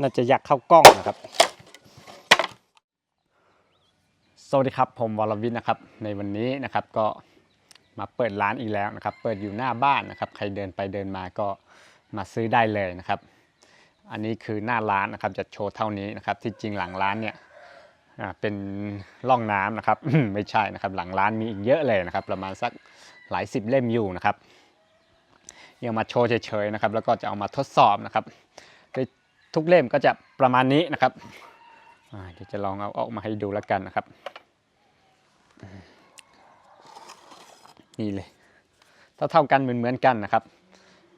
น่าจะอยากเข้ากล้องนะครับ สวัสดีครับ ผมวรวิทย์นะครับ ในวันนี้นะครับก็มาเปิดร้านอีกแล้วนะครับ เปิดอยู่หน้าบ้านนะครับ ใครเดินไปเดินมาก็มาซื้อได้เลยนะครับ อันนี้คือหน้าร้านนะครับ จะโชว์เท่านี้นะครับ ที่จริงหลังร้านเนี่ยอ่าเป็นร่องน้ำนะครับ ไม่ใช่นะครับ หลังร้านมีอีกเยอะเลยนะครับ ประมาณสักหลายสิบเล่มอยู่นะครับยังมาโชว์เฉยๆนะครับ แล้วก็จะเอามาทดสอบนะครับโดย ทุกเล่มก็จะประมาณนี้นะครับเดี๋ยวจะลองเอาออกมาให้ดูแล้วกันนะครับ นี่เลยเท่าเท่ากันเหมือนเหมือนกันนะครับ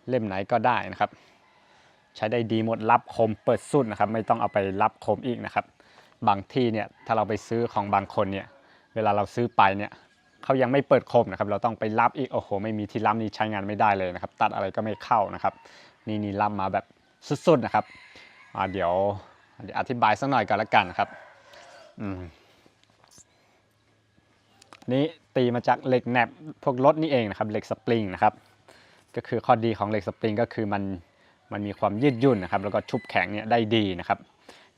เล่มไหนก็ได้นะครับ ใช้ได้ดีหมดรับคมเปิดสุดนะครับ ไม่ต้องเอาไปรับคมอีกนะครับ บางที่เนี่ยถ้าเราไปซื้อของบางคนเนี่ย เวลาเราซื้อไปเนี่ยเขายังไม่เปิดคมนะครับ เราต้องไปรับอีกโอ้โห ไม่มีที่รับนี่ใช้งานไม่ได้เลยนะครับ ตัดอะไรก็ไม่เข้านะครับ นี่นี่รับมาแบบสุดๆนะครับ เดี๋ยวเดี๋ยวอธิบายสักหน่อยกันละกันครับอืมนี่ตีมาจากเหล็กแหนบพวกรถนี่เองนะครับเหล็กสปริงนะครับ ก็คือข้อดีของเหล็กสปริงก็คือมันมันมีความยืดหยุ่นนะครับ แล้วก็ชุบแข็งเนี่ยได้ดีนะครับ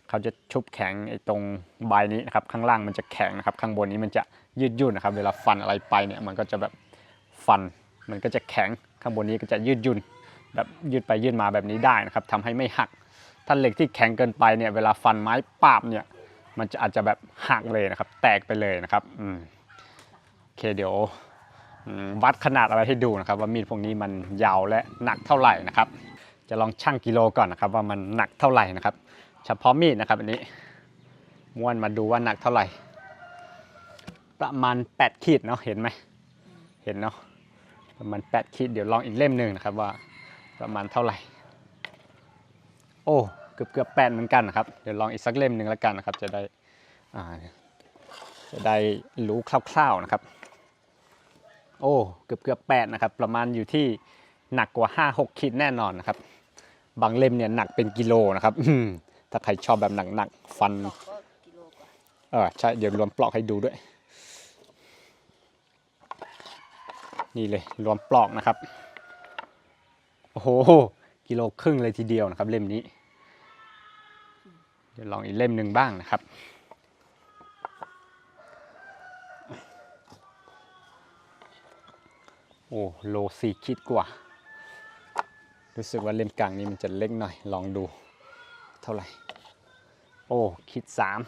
เขาจะชุบแข็งไอ้ตรงใบนี้นะครับ ข้างล่างมันจะแข็งนะครับ ข้างบนนี้มันจะยืดหยุ่นนะครับ เวลาฟันอะไรไปเนี่ยมันก็จะแบบฟัน มันก็จะแข็งข้างบนนี้ก็จะยืดหยุ่นแบบยืดไปยืดมาแบบนี้ได้นะครับทำให้ไม่หัก ถ้าเหล็กที่แข็งเกินไปเนี่ยเวลาฟันไม้ปาบเนี่ยมันจะอาจจะแบบหักเลยนะครับ แตกไปเลยนะครับอืมโอเคเดี๋ยววัดขนาดอะไรให้ดูนะครับ ว่ามีดพวกนี้มันยาวและหนักเท่าไหร่นะครับ จะลองชั่งกิโลก่อนนะครับ ว่ามันหนักเท่าไหร่นะครับ เฉพาะมีดนะครับอันนี้ม้วนมาดูว่าหนักเท่าไหร่ ประมาณ 8 ขีดเนาะเห็นไหมเห็นเนาะประมาณ 8 ขีดเดี๋ยวลองอีกเล่มหนึ่งนะครับว่าประมาณเท่าไหร่ โอ้เกือบเกือบแปดเหมือนกันนะครับ เดี๋ยวลองอีกสักเล่มหนึ่งแล้วกันนะครับ จะได้จะได้รู้คร่าวๆนะครับ โอ้เกือบเกือบแปดนะครับ ประมาณอยู่ที่หนักกว่า 5-6ขีดแน่นอนนะครับ บางเล่มเนี่ยหนักเป็นกิโลนะครับถ้าใครชอบแบบหนักๆฟันปลอกก็กิโลกว่าเออใช่เดี๋ยวรวมปลอกให้ดูด้วย นี่เลยรวมปลอกนะครับ โอ้โหกิโลครึ่งเลยทีเดียวนะครับ เล่มนี้ ดี๋ยวลองอีกเล่มหนึ่งบ้างนะครับ โอ้โลสี่คิดกว่า รู้สึกว่าเล่มกลางนี้มันจะเล็กหน่อย ลองดูเท่าไหร่ โอ้ขีดสาม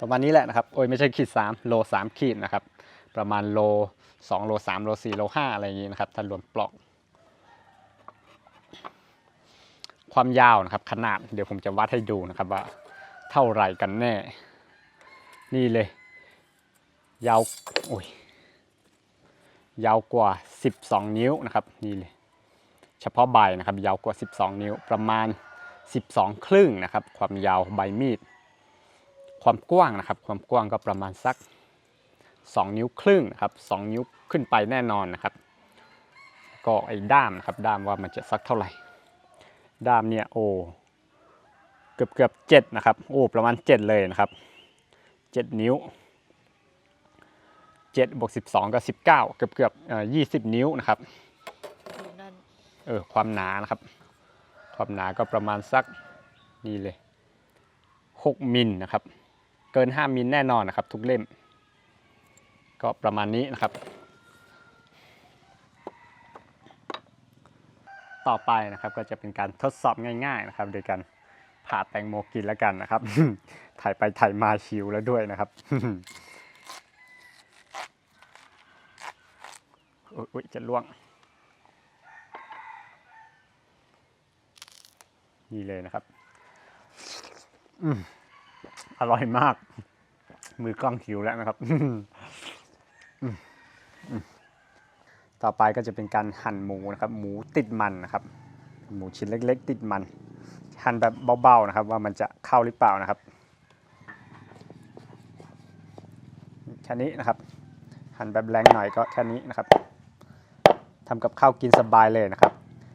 ประมาณนี้แหละนะครับ โอ้ยไม่ใช่ขีดสามโลสามขีดนะครับ ประมาณโลสองโลสามโลสี่โลห้าอะไรอย่างนี้นะครับ ถ้ารวมปลอก ความยาวนะครับ ขนาดเดี๋ยวผมจะวัดให้ดูนะครับว่าเท่าไหร่กันแน่ นี่เลย ยาวโอ้ยยาวกว่า 12 นิ้วนะครับนี่เลยเฉพาะใบนะครับ ยาวกว่า 12 นิ้วประมาณ 12 ครึ่งนะครับ ความยาวใบมีด ความกว้างนะครับ ความกว้างก็ประมาณสัก 2 นิ้วครึ่งนะครับ 2 นิ้วขึ้นไปแน่นอนนะครับ ก็ไอ้ด้ามนะครับด้ามว่ามันจะสักเท่าไหร่ ด้ามเนี่ยโอ้เกือบเกือบเจ็ดนะครับโอ้ประมาณ7เลยนะครับ7นิ้ว7บวก12ก็19เกือบเกือบเอ่อ20นิ้วนะครับเออความหนานะครับ ความหนาก็ประมาณสักนี่เลย6มิลนะครับ เกิน5มิลแน่นอนนะครับ ทุกเล่ม ก็ประมาณนี้นะครับ ต่อไปนะครับ ก็จะเป็นการทดสอบง่ายๆนะครับ โดยการผ่าแตงโมกินแล้วกันนะครับ ถ่ายไปถ่ายมาชิวแล้วด้วยนะครับอุ๊ยจะล่วง นี่เลยนะครับอร่อยมาก มือกล้องหิวแล้วนะครับ ต่อไปก็จะเป็นการหั่นหมูนะครับ หมูติดมันนะครับ หมูชิ้นเล็ก ๆ ติดมัน หั่นแบบเบาๆนะครับ ว่ามันจะเข้าหรือเปล่านะครับแค่นี้นะครับ หั่นแบบแรงหน่อยก็แค่นี้นะครับทำกับข้าวกินสบายเลยนะครับ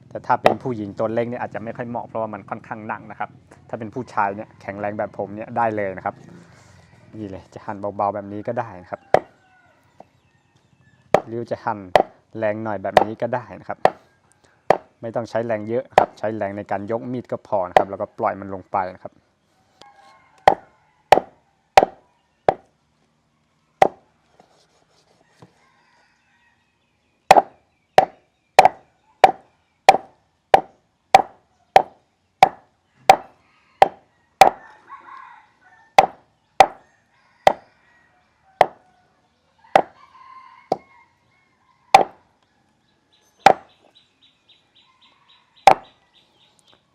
แต่ถ้าเป็นผู้หญิงตัวเล็กเนี่ยอาจจะไม่ค่อยเหมาะเพราะว่ามันค่อนข้างหนักนะครับ ถ้าเป็นผู้ชายเนี่ยแข็งแรงแบบผมเนี่ยได้เลยนะครับนี่เลยจะหั่นเบาๆแบบนี้ก็ได้นะครับหรือจะหั่น แรงหน่อยแบบนี้ก็ได้นะครับ ไม่ต้องใช้แรงเยอะครับ ใช้แรงในการยกมีดก็พอนะครับ แล้วก็ปล่อยมันลงไปนะครับ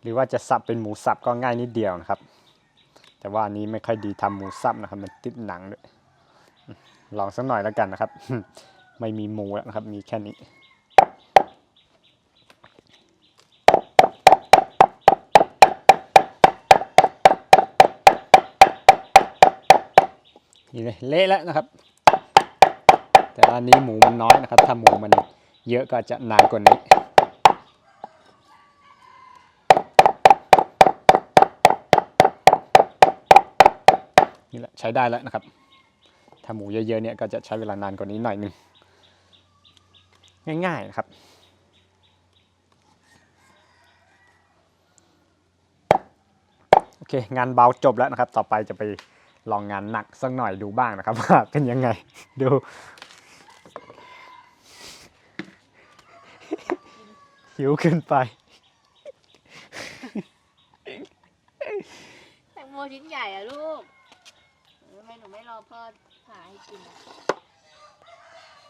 หรือว่าจะสับเป็นหมูสับก็ง่ายนิดเดียวนะครับ แต่ว่านี้ไม่ค่อยดีทำหมูสับนะครับมันติดหนังด้วยลองสักหน่อยแล้วกันนะครับ ไม่มีหมูแล้วนะครับ มีแค่นี้นี่เลยเละแล้วนะครับ แต่อันนี้หมูมันน้อยนะครับ ถ้าหมูมันเยอะก็จะนานกว่านี้ นี่แหละใช้ได้แล้วนะครับ ถ้าหมูเยอะๆเนี่ยก็จะใช้เวลานานกว่านี้หน่อยนึง ง่ายๆนะครับ โอเค งานเบาจบแล้วนะครับ ต่อไปจะไปลองงานหนักสักหน่อยดูบ้างนะครับว่าเป็นยังไงดูหิวขึ้นไปแตงโมชิ้นใหญ่อะลูก หนูไม่รอพ่อหาให้กินอะ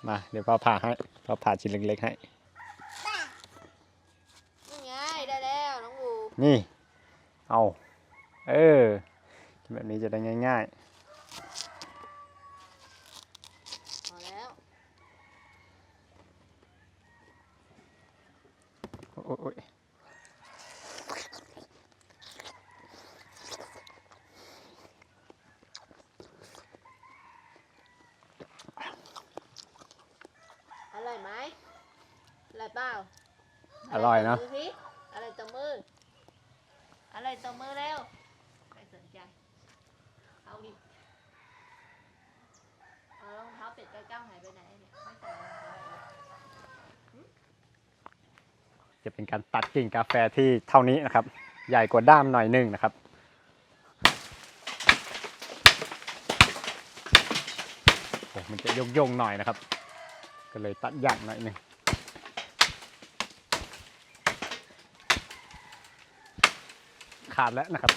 มา เดี๋ยวพ่อผ่าให้พ่อผ่าชิ้นเล็กๆให้ นี่ไงได้แล้วน้องบูนี่ เอา เออแบบนี้จะได้ง่ายพอแล้ว ๆ โอ้ย อร่อยไหมอร่อยเปล่า อร่อยเนอะ ดูสิอะไรตัวมืออะไร ตัวมือเร็วไม่สนใจ เอาดิเอารองเท้าเป็ดไก่ก้าวหายไปไหนเนี่ยไม่ใส่รองเท้าจะเป็นการตัดกิ่งกาแฟที่เท่านี้นะครับ ใหญ่กว่าด้ามหน่อยหนึ่งนะครับโอ้มันจะโยงๆหน่อยนะครับ ก็เลยตัดยากหน่อยหนึง ขาดแล้วนะครับ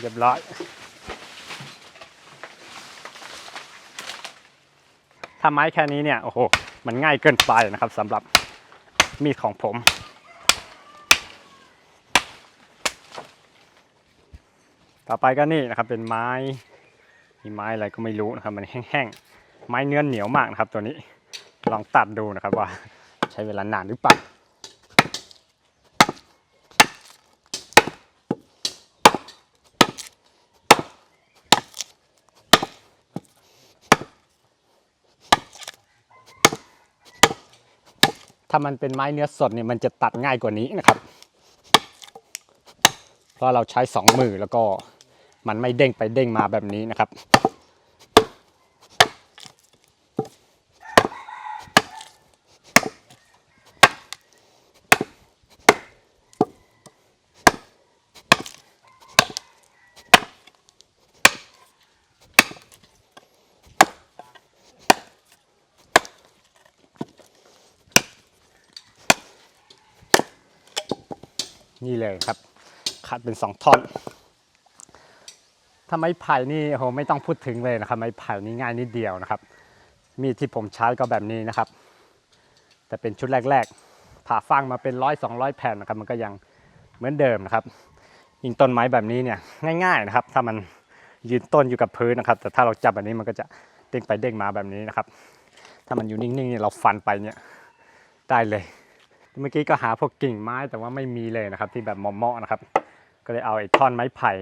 เรียบร้อย ถ้าไม้แค่นี้เนี่ย โอ้โห มันง่ายเกินไปนะครับสำหรับมีดของผมต่อไปก็นี่นะครับเป็นไม้มีไม้อะไรก็ไม่รู้นะครับ มันแห้งๆ ไม้เนื้อเหนียวมากนะครับ ตัวนี้ลองตัดดูนะครับว่า ช้เวลานานหรือเปล่าถ้ามันเป็นไม้เนื้อสดเนี่ยมันจะตัดง่ายกว่านี้นะครับ เพราะเราใช้สองมือแล้วก็มันไม่เด้งไปเด้งมาแบบนี้นะครับ นี่เลยครับขัดเป็นสองท่อนถ้าไม้ไผ่นี่โอ้โหไม่ต้องพูดถึงเลยนะครับ ไม้ไผ่นี่ง่ายนิดเดียวนะครับ มีดที่ผมใช้ก็แบบนี้นะครับ แต่เป็นชุดแรก ๆ ผ่าฟางมาเป็นร้อยสองร้อยแผ่นนะครับ มันก็ยังเหมือนเดิมนะครับ ยิงต้นไม้แบบนี้เนี่ยง่ายๆนะครับ ถ้ามันยืนต้นอยู่กับพื้นนะครับ แต่ถ้าเราจับแบบนี้มันก็จะเด้งไปเด้งมาแบบนี้นะครับ ถ้ามันอยู่นิ่งๆเนี่ยเราฟันไปเนี่ยได้เลย เมื่อกี้ก็หาพวกกิ่งไม้แต่ว่าไม่มีเลยนะครับ ที่แบบเหมาะๆนะครับ ก็เลยเอาไอ้ท่อนไม้ไผ่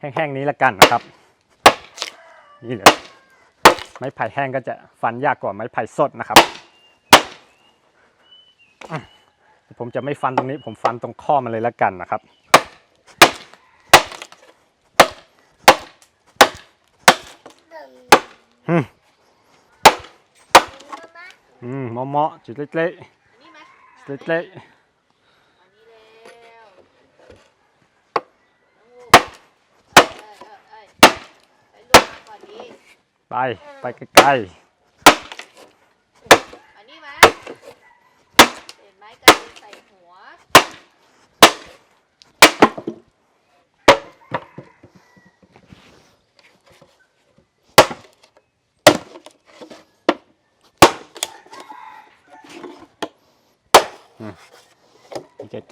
แห้งๆนี้ละกันนะครับ นี่เลยไม้ไผ่แห้งก็จะฟันยากกว่าไม้ไผ่สดนะครับผมจะไม่ฟันตรงนี้ ผมฟันตรงข้อมันเลยละกันนะครับอืมอืมเหมาะๆจุดเล็กๆ เล็กเอ้ยเอ้ยเอ้ยไปลูกไป ไปไกลอันนี้ไหมเห็นไหมกระเด็นใส่หัว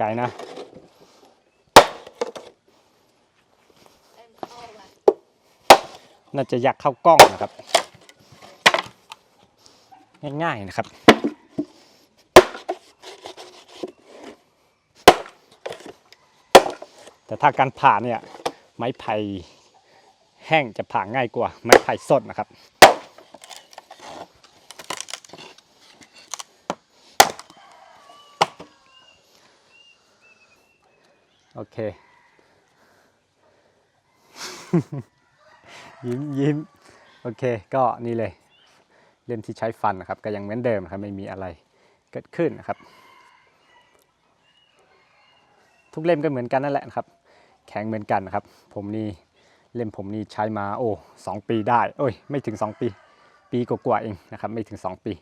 ไกลๆนะเล่นเข้าไปน่าจะยักเข้ากล้องนะครับ ง่ายๆนะครับ แต่ถ้าการผ่าเนี่ยไม้ไผ่แห้งจะผ่าง่ายกว่าไม้ไผ่สดนะครับ เค ยิ้มยิ้มโอเค ก็นี่เลย เล่มที่ใช้ฟันนะครับ ก็ยังเหมือนเดิมนะครับ ไม่มีอะไรเกิดขึ้นนะครับ ทุกเล่มก็เหมือนกันนั่นแหละนะครับ แข็งเหมือนกันนะครับ ผมนี่เล่มผมนี่ใช้มาโอ้สองปีได้ โอ้ย ไม่ถึง 2 ปี ปีกว่าๆเองนะครับ ไม่ถึง 2 ปี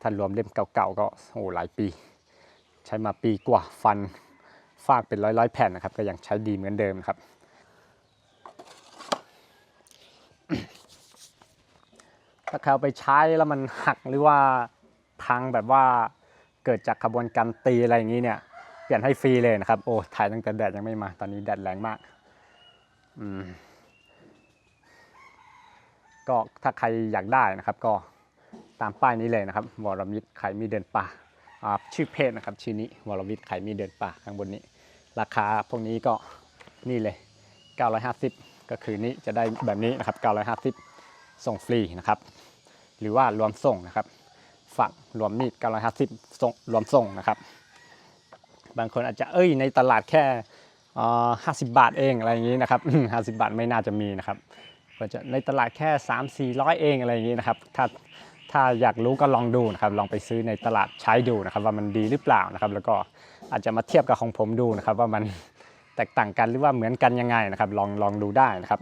ถ้ารวมเล่มเก่าๆก็โอ้หลายปี ใช้มาปีกว่าฟัน ฟากเป็นร้อยๆแผ่นนะครับ ก็ยังใช้ดีเหมือนเดิมนะครับ ถ้าเอาไปใช้แล้วมันหักหรือว่าพังแบบว่าเกิดจากขบวนการตีอะไรอย่างนี้เนี่ย เปลี่ยนให้ฟรีเลยนะครับ โอ้ถ่ายตั้งแต่แดดยังไม่มา ตอนนี้แดดแรงมากอืมก็ถ้าใครอยากได้นะครับ ก็ตามป้ายนี้เลยนะครับวรมิตรไข่มีเดินป่า ชื่อเพจนะครับ ชื่อนี้วรมิตรไข่มีเดินป่าข้างบนนี้ ราคาพวกนี้ก็นี่เลย 950 ก็คือนี้จะได้แบบนี้นะครับ 950 ส่งฟรีนะครับ หรือว่ารวมส่งนะครับฝักรวมมีด 950 ส่งรวมส่งนะครับ บางคนอาจจะเอ้ยในตลาดแค่ห้าสิบบาทเองอะไรอย่างนี้นะครับห้าสิบาทไม่น่าจะมีนะครับก็จะในตลาดแค่3 4 0 0เองอะไรอย่างนี้นะครับ ถ้า ถ้าอยากรู้ก็ลองดูนะครับลองไปซื้อในตลาดใช้ดูนะครับว่ามันดีหรือเปล่านะครับแล้วก็อาจจะมาเทียบกับของผมดูนะครับว่ามันแตกต่างกันหรือว่าเหมือนกันยังไงนะครับลองลองดูได้นะครับ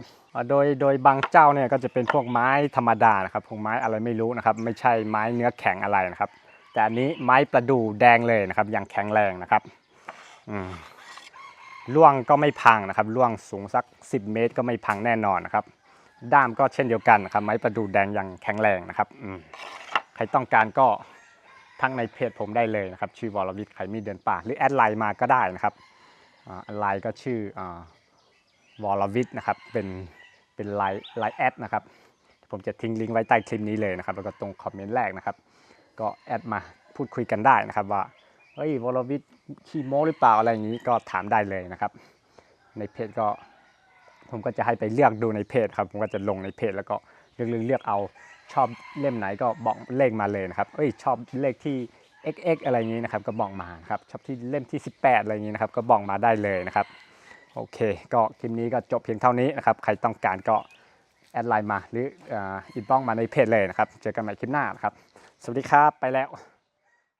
โดยโดยบางเจ้าเนี่ยก็จะเป็นพวกไม้ธรรมดานะครับพวกไม้อะไรไม่รู้นะครับไม่ใช่ไม้เนื้อแข็งอะไรนะครับ แต่อันนี้ไม้ประดู่แดงเลยนะครับอย่างแข็งแรงนะครับอืมล่วงก็ไม่พังนะครับล่วงสูงสัก 10 เมตรก็ไม่พังแน่นอนนะครับ ด้ามก็เช่นเดียวกันนะครับ ไม้ประดูแดงอย่างแข็งแรงนะครับอืใครต้องการก็ทั้งในเพจผมได้เลยนะครับ ชื่อวรวิทย์ไขมีเดินป่า หรือแอดไลน์มาก็ได้นะครับอไลน์ก็ชื่ออาวรวิทนะครับเป็นเป็นไลน์ไลน์แอดนะครับ ผมจะทิ้งลิงก์ไว้ใต้คลิปนี้เลยนะครับ แล้วก็ตรงคอมเมนต์แรกนะครับ ก็แอดมาพูดคุยกันได้นะครับว่าเฮ้ยวรวิทขี้โม้หรือเปล่าอะไรอย่างนี้ก็ถามได้เลยนะครับ ในเพจก็ ผมก็จะให้ไปเลือกดูในเพจครับ ผมก็จะลงในเพจแล้วก็เลือกเลือกเลือกเอาชอบเล่มไหนก็บอกเลขมาเลยนะครับเอ้ยชอบเลขที่ xx อะไรอย่างนี้นะครับก็บอกมาครับชอบที่เล่มที่ 18 อะไรอย่างนี้นะครับก็บอกมาได้เลยนะครับโอเค ก็คลิปนี้ก็จบเพียงเท่านี้นะครับใครต้องการก็แอดไลน์มาหรืออินบ็อกมาในเพจเลยนะครับ เจอกันใหม่คลิปหน้านะครับ สวัสดีครับ ไปแล้ว